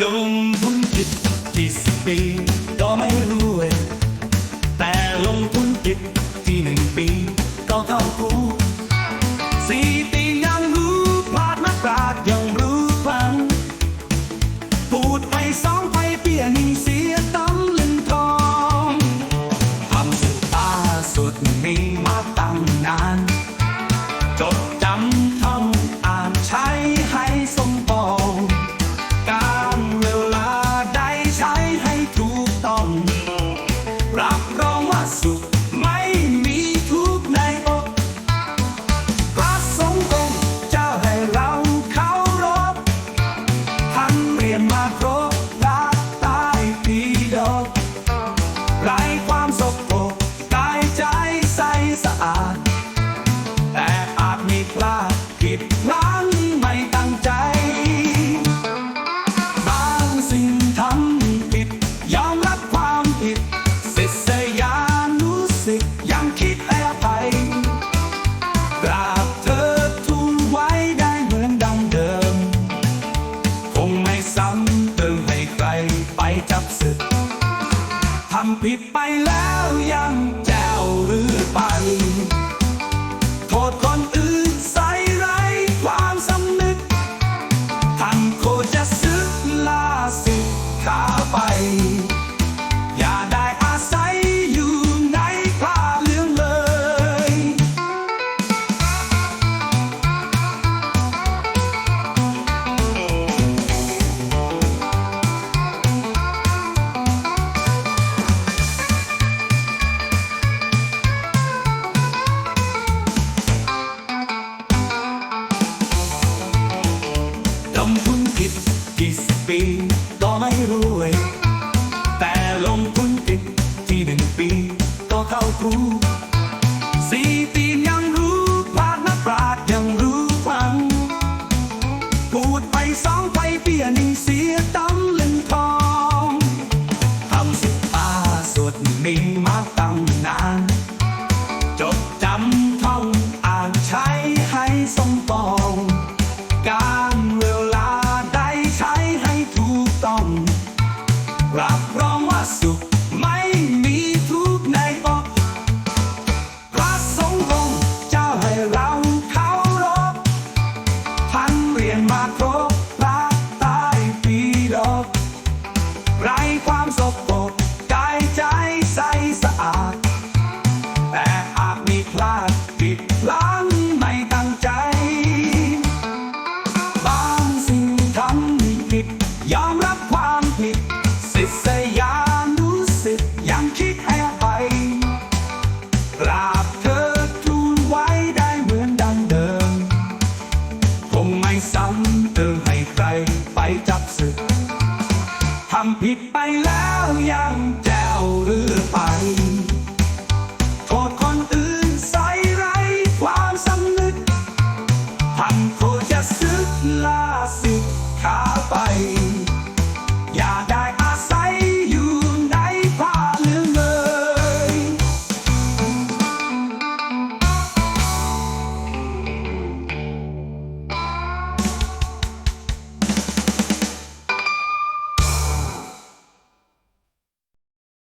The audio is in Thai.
ลงทุนผิดกี่สิบปีก็ไม่รวยแต่ลงทุนผิดที่หนึ่งปีก็เข้าคู ดพลั้งไม่ตั้งใจ บางสิ่งทำผิด ยอมรับความผิดศิษยานุสิษย์ยังคิดให้อภัยกราบเธอทูลไว้ได้เหมือนดังเดิม คงไม่ซ้ำเติมให้ใครไปจับศึกทำผิดไปแล้ว สิท ปีก็ไม่รวย แต่ลงทุนติดที่หนึ่งปีก็เข้าครู ไปแล้ว